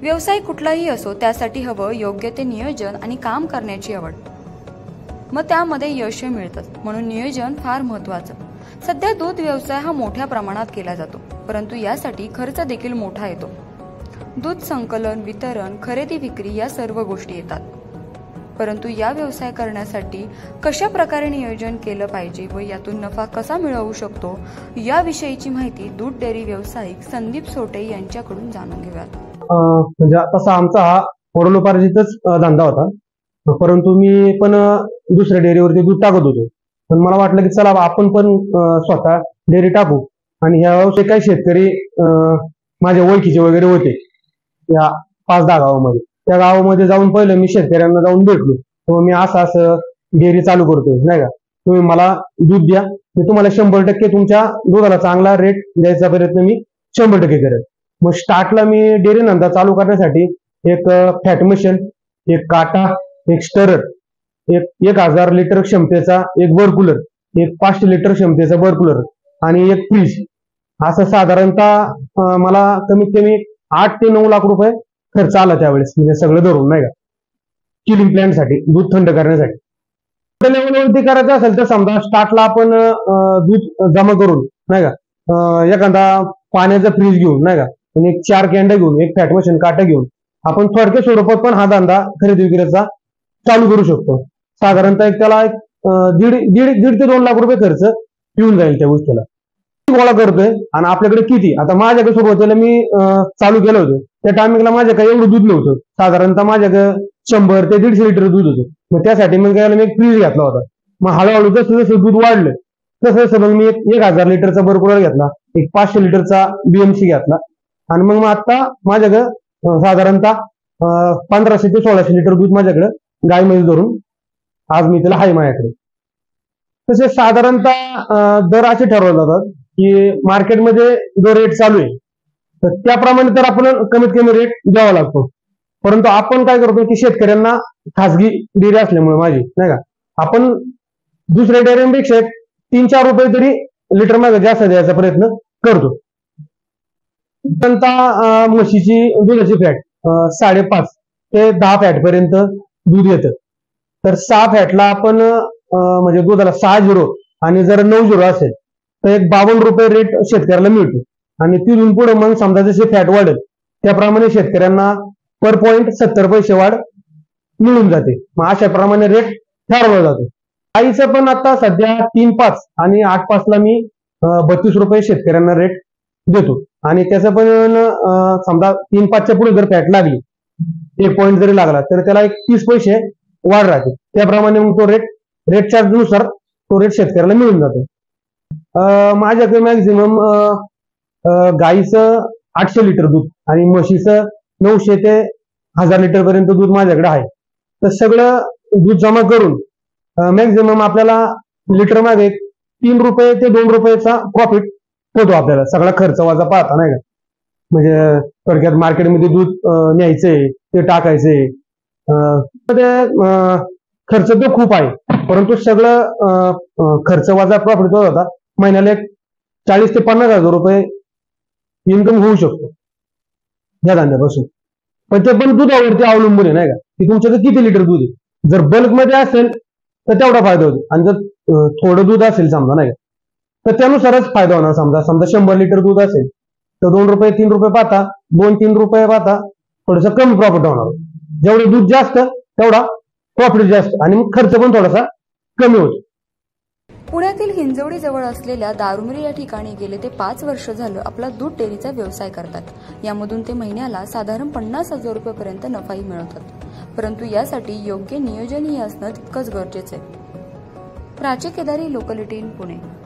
व्यवसाय कुठलाही असो त्यासाठी हवं योग्य ते नियोजन आणि काम करण्याची आवड. मग त्यामध्ये यश मिळतात म्हणून नियोजन फार महत्वाचं सध्या दूध व्यवसाय हा मोठ्या प्रमाणात केला जातो परंतु यासाठी खर्च देखील मोठा येतो. दूध संकलन वितरण खरेदी विक्री या सर्व गोष्टी येतात. परंतु या व्यवसाय करण्यासाठी कशा प्रकारे नियोजन केलं पाहिजे व यातून नफा कसा मिळवू शकतो याविषयीची माहिती दूध डेअरी व्यावसायिक संदीप सोटे यांच्याकडून जाणून घेऊयात. म्हणजे तसा आमचा हा वडिलोपार्जितच धंदा होता. परंतु मी पण दुसऱ्या डेअरीवरती दूध टाकत होतो. पण मला वाटलं की चला बा, आपण पण स्वतः डेअरी टाकू. आणि ह्या व्यवसाय काही शेतकरी अं, माझ्या ओळखीचे वगैरे होते. या पाच दहा गावामध्ये. त्या गावामध्ये जाऊन पहिलं मी शेतकऱ्यांना जाऊन भेटलो. तेव्हा मी असं असं डेअरी चालू करतोय नाही का? तुम्ही मला दूध द्या. मी तुम्हाला शंभर टक्के तुमच्या दुधाला चांगला रेट द्यायचा प्रयत्न मी शंभर टक्के करेल मग स्टार्टला मी डेअरी नंदा चालू करण्यासाठी एक फॅट मशीन एक काटा एक स्टरर एक एक हजार लिटर क्षमतेचा एक बर एक पाचशे लिटर क्षमतेचा बर आणि एक फ्रीज असं साधारणतः मला कमीत कमी आठ ते नऊ लाख रुपये खर्च आला त्यावेळेस. म्हणजे सगळं धरून नाही का? किलिंग प्लॅन्टसाठी दूध थंड करण्यासाठी. लेवलवरती करायचं असेल तर समजा स्टार्टला आपण दूध जमा करून नाही का? एखादा पाण्याचा फ्रीज घेऊन नाही का? आणि एक चार कॅन्ड घेऊन एक फॅट मशीन काटा घेऊन आपण थोडक्या स्वरूपात पण हा धंदा खरेदी विक्रीचा चालू करू शकतो. साधारणतः एक त्याला एक दीड दीड दीड ते दोन लाख रुपये खर्च येऊन जाईल त्या गोष्टीला. गोळा करतोय आणि आपल्याकडे किती? आता माझ्याकडे सुरुवातीला मी चालू केलं होतं. त्या टायमिंगला माझ्याकडे एवढं दूध नव्हतं. साधारणतः माझ्याकडे शंभर ते दीडशे लिटर दूध होतं. मग त्यासाठी मग त्याला मी एक फ्रीज घेतला होता. मग हळूहळू जसं जसं दूध वाढलं तसं जसं मग मी एक एक हजार लिटरचा बरकुलर घेतला. एक पाचशे लिटरचा बीएमसी घेतला. आणि मग आता माझ्याकडं साधारणतः पंधराशे ते सोळाशे लिटर दूध माझ्याकडे गायमध्ये धरून आज मी त्याला हाय माझ्याकडे. तसे साधारणतः दर असे ठरवले जातात की मार्केटमध्ये जो रेट चालू आहे तर त्याप्रमाणे तर आपण कमीत कमी रेट द्यावा लागतो. परंतु आपण काय करतो की शेतकऱ्यांना खासगी डेअरी असल्यामुळे माझी नाही का? आपण दुसऱ्या डेअरीपेक्षा तीन चार रुपये तरी लिटर मागे जास्त द्यायचा प्रयत्न करतो. म्हशीची दुधाची फॅट साडेपाच ते दहा फॅट पर्यंत दूध येतं. तर सहा फॅटला आपण म्हणजे दुधाला सहा झिरो आणि जर नऊ झिरो असेल तर एक बावन्न रुपये रेट शेतकऱ्याला मिळतो. आणि तिथून पुढे मग समजा जसे फॅट वाढेल त्याप्रमाणे शेतकऱ्यांना पर पॉईंट सत्तर पैसे वाढ मिळून जाते. मग अशा प्रमाणे रेट ठरवला जातो. आईचं पण आता सध्या तीन पाच आणि आठ पाचला मी बत्तीस रुपये शेतकऱ्यांना रेट देतो. आणि त्याचं पण समजा तीन पाचच्या पुढे जर फॅट लागली एक पॉईंट जरी लागला तर त्याला एक तीस पैसे वाढ राहते. त्याप्रमाणे मग तो रेट रेट चार्जनुसार तो रेट शेतकऱ्याला मिळून जातो. अं, माझ्याकडे मॅक्झिमम गाईचं आठशे लिटर दूध आणि म्हशीचं नऊशे ते हजार लिटर पर्यंत दूध माझ्याकडे आहे. तर सगळं दूध जमा करून मॅक्झिमम आपल्याला लिटर मागे तीन रुपये ते दोन रुपयाचा प्रॉफिट होतो आपल्याला. सगळा खर्च वाजा पाहता नाही का? म्हणजे थोडक्यात मार्केटमध्ये दूध न्यायचंय ते टाकायचंय. अं, ते, खर्च तो खूप आहे. परंतु सगळं खर्च वाजा प्रॉफिट होत होता. महिन्याला एक चाळीस ते पन्नास हजार रुपये इन्कम होऊ शकतो. या धंद्यापासून. पण ते पण दुधावरती अवलंबून आहे नाही का? की तुमच्याकडे किती लिटर दूध आहे? जर बल्कमध्ये असेल तर तेवढा फायदा होतो. आणि जर थोडं दूध असेल समजा नाही का? तर त्यानुसारच फायदा होणार. समजा समजा शंभर लिटर दूध असेल तर दोन रुपये तीन रुपये पाहता दोन तीन रुपये पाहता थोडस कमी प्रॉफिट होणार. जेवढं दूध जास्त तेवढा प्रॉफिट जास्त आणि खर्च पण थोडासा कमी होतो. पुण्यातील हिंजवडी जवळ असलेल्या दारुमरी या ठिकाणी गेले ते पाच वर्ष झालं आपला दूध डेअरीचा व्यवसाय करतात. यामधून ते महिन्याला साधारण पन्नास हजार रुपयेपर्यंत नफाही मिळवतात. परंतु यासाठी योग्य नियोजनही असणं तितकंच गरजेचं आहे. Prachi Kedari locality in Pune.